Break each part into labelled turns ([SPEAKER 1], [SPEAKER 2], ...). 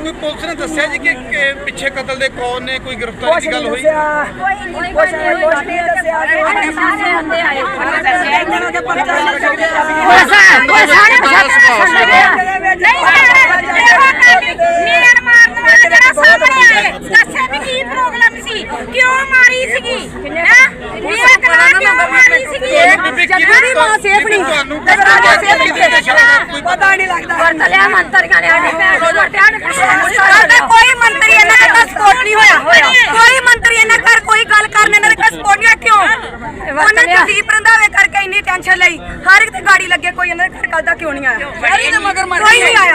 [SPEAKER 1] ਦੱਸਿਆ ਜੀ ਕਿ ਕਿ ਪਿੱਛੇ ਕਤਲ ਦੇ ਕੌਣ ਨੇ ਕੋਈ ਗ੍ਰਿਫਤਾਰੀ
[SPEAKER 2] ਕੁਛ
[SPEAKER 1] ਦੀ ਗੱਲ
[SPEAKER 2] ਨਹੀਂ
[SPEAKER 1] ਹੋਈ
[SPEAKER 2] ਦੱਸਿਆ ਕੁਛ ਨਹੀਂ ਕੁਛ ਨਹੀਂ ਦੱਸਿਆ ਇਹਨਾਂ ਦੇ ਪਰਚਾ
[SPEAKER 3] ਕਿਉਂ ਮਾਰੀ ਸੀਗੀ ਹੈ ਮੇਰਾ ਕਰਾ ਕਿਉਂ ਮਾਰੀ ਸੀਗੀ
[SPEAKER 1] ਬੀਬੀ
[SPEAKER 2] ਜੱਗੂ ਦੀ ਮਾਂ ਸੇਫ ਨਹੀਂ
[SPEAKER 1] ਤੁਹਾਨੂੰ
[SPEAKER 2] ਤੇ ਰਾਜਾ ਸੇਫ
[SPEAKER 1] ਕਿਹਦੇ ਤੇ ਸ਼ੱਕ ਹੈ? ਕੋਈ
[SPEAKER 2] ਪਤਾ ਨਹੀਂ ਲੱਗਦਾ
[SPEAKER 3] ਵਰਤਲਿਆ ਮੰਤਰੀਆਂ ਨੇ ਸਾਡੇ ਭੈਣ ਨੂੰ ਵਰਤਿਆ
[SPEAKER 2] ਸਾਡਾ ਕੋਈ ਮੰਤਰੀ ਇਹਨਾਂ ਦਾ ਕੋਈ ਸਪੋਰਟ ਨਹੀਂ ਹੋਇਆ। ਕੋਈ ਮੰਤਰੀ ਇਹਨਾਂ ਘਰ ਕੋਈ ਗੱਲ ਕਰਨ ਇਹਨਾਂ ਦਾ ਕੋਈ ਸਪੋਰਟ ਨਹੀਂ ਕਿਉਂ? ਉਹਨਾਂ ਨੇ ਦੀਪ ਰੰਧਾਵੇ ਕਰਕੇ ਇੰਨੀ ਟੈਨਸ਼ਨ ਲਈ। ਹਰ ਇੱਕ ਤੇ ਗਾੜੀ ਲੱਗੇ ਕੋਈ ਇਹਨਾਂ ਦੇ ਘਰ ਕੱਲ ਦਾ ਕਿਉਂ ਨਹੀਂ ਆਇਆ? ਕੋਈ ਨਹੀਂ ਆਇਆ।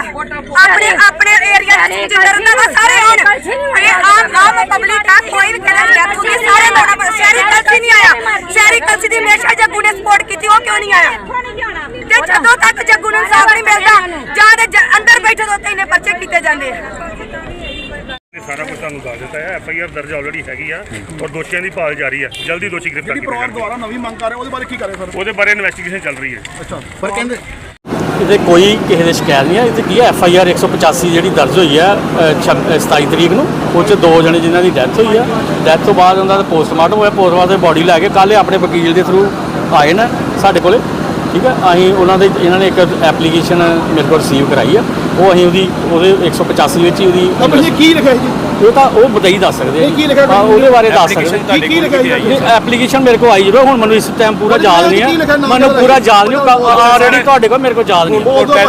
[SPEAKER 2] ਆਪਣੇ ਆਪਣੇ ਏਰੀਆ ਦੇ ਜਿੱਦਾਂ ਰੰਧਾਵਾ ਸਾਰੇ ਆਉਣ। ਇਹ ਆਮ ਆਮ ਪਬਲਿਕ ਆ ਕੋਈ ਵੀ ਕਹਿੰਦਾ ਡੈਥ ਹੁੰਦੀ ਸਾਰੇ ਲੋਕਾਂ ਪਰ ਸ਼ਹਿਰੀ ਕਲਸੀ ਨਹੀਂ ਆਇਆ। ਸ਼ਹਿਰੀ ਕਲਸੀ ਦੀ ਹਮੇਸ਼ਾ ਜੱਗੂ ਨੇ ਸਪੋਰਟ ਕੀਤੀ ਉਹ ਕਿਉਂ ਨਹੀਂ ਆਇਆ? ਤੇ ਜਦੋਂ ਤੱਕ ਜੱਗੂ ਨੂੰ ਇਨਸਾਫ ਨਹੀਂ ਮਿਲਦਾ ਜਾਂ ਤੇ ਜ- ਅੰਦਰ ਬੈਠੇ ਤੋਂ ਇੰਨੇ ਆ।
[SPEAKER 4] ਇਹ ਸਾਰਾ ਕੁਝ ਤੁਹਾਨੂੰ ਦੱਸ ਦਿੱਤਾ ਹੈ। ਐਫ ਆਈ ਆਰ ਦਰਜ ਆਲਰੇਡੀ ਹੈਗੀ ਆ ਔਰ ਦੋਸ਼ੀਆਂ ਦੀ ਭਾਲ ਜਾਰੀ ਹੈ ਜਲਦੀ ਦੋਸ਼ੀ ਗ੍ਰਿਫਤਾਰ ਕੀਤੇ
[SPEAKER 1] ਪਰਿਵਾਰ
[SPEAKER 4] ਜਾਣਗੇ।
[SPEAKER 1] ਦੁਆਰਾ ਨਵੀਂ ਮੰਗ ਕਰ ਰਿਹਾ ਉਹਦੇ ਬਾਰੇ ਕੀ ਕਰ ਰਹੇ ਸਰ?
[SPEAKER 4] ਉਹਦੇ ਬਾਰੇ ਇਨਵੈਸਟੀਗੇਸ਼ਨ ਚੱਲ ਰਹੀ ਹੈ।
[SPEAKER 1] ਅੱਛਾ ਪਰ ਕਹਿੰਦੇ
[SPEAKER 5] ਇਹਦੇ ਕੋਈ ਕਿਸੇ ਦੇ ਸ਼ਿਕਾਇਤ ਨਹੀਂ ਹੈ ਇਹ ਕੀ ਐਫ ਆਈ ਆਰ 185 ਜਿਹੜੀ ਦਰਜ ਹੋਈ ਹੈ ਅ, ਛਬ- ਅ, 27 ਤਰੀਕ ਨੂੰ ਉਹ 'ਚ ਦੋ ਜਣੇ ਜਿਨ੍ਹਾਂ ਦੀ ਡੈਥ ਹੋਈ ਹੈ ਡੈਥ ਤੋਂ ਬਾਅਦ ਉਹਨਾਂ ਦਾ ਪੋਸਟਮਾਰਟਮ ਹੋਇਆ। ਪੋਸਟਮਾਰਟਮ ਦੇ ਬੋਡੀ ਲੈ ਕੇ ਕੱਲ੍ਹ ਇਹ ਆਪਣੇ ਵਕੀਲ ਦੇ ਥਰੂ ਆਏ ਨੇ ਸਾਡੇ ਕੋਲੇ। ਠੀਕ ਹੈ ਅਸੀਂ ਉਹਨਾਂ ਦੇ ਇਹਨਾਂ ਨੇ ਇੱਕ ਐਪਲੀਕੇਸ਼ਨ ਮੇਰੇ ਕੋਲ ਰਿਸੀਵ ਕਰਾਈ ਆ। ਉਹ ਅਸੀਂ ਉਹਦੀ ਉਹਦੇ 185 ਵਿੱਚ ਹੀ ਉਹਦੀ
[SPEAKER 1] ਕੀ ਲਿਖਿਆ ਜੀ?
[SPEAKER 5] ਉਹ ਤਾਂ ਉਹ ਬਤਾਈ ਦੱਸ ਸਕਦੇ ਆ
[SPEAKER 1] ਇਹ ਕੀ ਲਿਖਿਆ
[SPEAKER 5] ਹਾਂ, ਉਹਦੇ ਬਾਰੇ ਦੱਸ ਸਕਦੇ ਆ।
[SPEAKER 1] ਕੀ ਕੀ ਲਿਖਿਆ ਜੀ?
[SPEAKER 5] ਨਹੀਂ ਐਪਲੀਕੇਸ਼ਨ ਮੇਰੇ ਕੋਲ ਆਈ ਜਦੋਂ ਹੁਣ ਮੈਨੂੰ ਇਸ ਟਾਈਮ ਪੂਰਾ ਯਾਦ ਨਹੀਂ
[SPEAKER 1] ਕੀ ਲਿਖਿਆ
[SPEAKER 5] ਹੈ
[SPEAKER 1] ਨਾਮ
[SPEAKER 5] ਮੈਨੂੰ? ਪੂਰਾ ਯਾਦ ਨਹੀਂ ਆਲਰੇਡੀ ਤੁਹਾਡੇ ਕੋਲ ਮੇਰੇ ਕੋਲ ਯਾਦ ਨਹੀਂ
[SPEAKER 1] ਦਿਓ ਭਾਈ,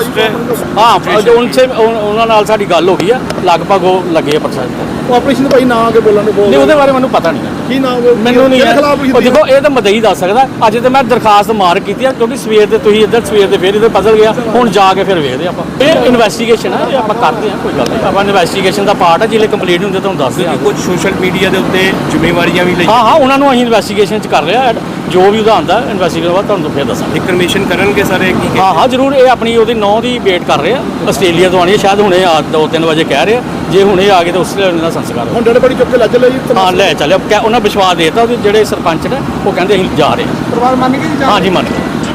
[SPEAKER 5] ਹਾਂ ਉਹਨਾਂ ਸੇ ਉਹਨਾਂ ਨਾਲ ਸਾਡੀ ਗੱਲ ਹੋ ਗਈ ਆ। ਲਗਭਗ ਉਹ ਲੱਗੇ ਆ ਪ੍ਰੋਸੈਸ
[SPEAKER 1] ਉਹ ਆਪਰੇਸ਼ਨ ਭਾਈ ਨਾ ਆ ਕੇ ਬੋਲਣ ਦੇ ਬੋਲ
[SPEAKER 5] ਨਹੀਂ ਉਹਦੇ ਬਾਰੇ ਮੈਨੂੰ ਪਤਾ ਨਹੀਂ ਹੈ
[SPEAKER 1] ਕੀ ਨਾਮ
[SPEAKER 5] ਮੈਨੂੰ ਨਹੀਂ ਹੈ। ਦੇਖੋ ਇਹ ਤਾਂ ਮਦਈ ਦੱਸ ਸਕਦਾ। ਅੱਜ ਤੇ ਮੈਂ ਦਰਖਾਸਤ ਮਾਰ ਕੀਤੀ ਆ ਕਿਉਂਕਿ ਸਵੇਰ ਤੇ ਤੁਸੀਂ ਇੱਧਰ ਸਵੇਰ ਤੇ ਫੇਰ ਇੱਧਰ ਬਦਲ ਗਿਆ ਹੁਣ ਜਾ ਕੇ ਫਿਰ ਵੇਖਦੇ ਆਪਾਂ। ਇਹ ਇਨਵੈਸਟੀਗੇਸ਼ਨ ਇਹ ਆਪਾਂ ਕਰਦੇ ਆ ਕੋਈ ਗੱਲ ਨਹੀਂ। ਆਪਾਂ ਇਨਵੈਸਟੀਗੇਸ਼ਨ ਦਾ ਪਾਰਟ ਹੈ ਜਿਹੜੇ ਕੰਪਲੀਟ ਹੁੰਦੇ ਤੁਹਾਨੂੰ ਦੱਸ ਦਿਆਂਗੇ
[SPEAKER 6] ਕੁਝ ਸੋਸ਼ਲ ਮੀਡੀਆ ਦੇ ਉੱਤੇ ਜ਼ਿੰਮੇਵਾਰੀਆਂ ਵੀ ਲਈ
[SPEAKER 5] ਹਾਂ ਹਾਂ ਉਹਨਾਂ ਨੂੰ ਅਸੀਂ ਇਨਵੈਸਟੀਗੇਸ਼ਨ ਚ ਕਰ ਰਹੇ ਆ। ਜੋ ਵੀ ਉਹਦਾ ਆਂਦਾ ਇਨਵੈਸਟੀਗੇਸ਼ਨ ਬਾਅਦ ਤੁਹਾਨੂੰ ਫਿਰ ਦੱਸਾਂਗੇ।
[SPEAKER 6] ਇਨਫੋਰਮੇਸ਼ਨ ਕਰਨਗੇ ਸਾਰੇ ਕੀ
[SPEAKER 5] ਹਾਂ ਹਾਂ ਜ਼ਰੂਰ ਇਹ ਆਪਣੀ ਉਹਦੀ ਨੌ ਦੀ ਵੇਟ ਕਰ ਰਹੇ ਆ। ਆਸਟ੍ਰੇਲੀਆ ਤੋਂ ਆਣੀ ਹੈ ਸ਼ਾਇਦ ਹੁਣੇ ਆ 2-3 ਵਜੇ ਕਹਿ ਰਹੇ ਆ। ਜੇ ਹੁਣੇ ਆ ਗਏ ਤਾਂ ਉਸ ਦਾ ਸੰਸਕਾਰ ਹੋਊ।
[SPEAKER 1] ਹੁਣ ਡੇਢ ਬੜੀ ਚੁੱਕ ਕੇ ਲੱਜ ਲਈ
[SPEAKER 5] ਹਾਂ ਲੈ ਚੱਲਿਆ। ਉਹਨਾਂ ਵਿਸ਼ਵਾਸ ਦੇਤਾ ਉਹਦੇ ਜਿਹੜੇ ਸਰਪੰਚ ਨੇ ਉਹ ਕਹਿੰਦੇ ਅਸੀਂ ਜਾ ਰਹੇ ਹਾਂ।
[SPEAKER 1] ਪਰਿਵਾਰ ਮੰਨ ਗਏ ਜੀ
[SPEAKER 5] ਹਾਂ ਜੀ ਮੰਨ ਗਏ।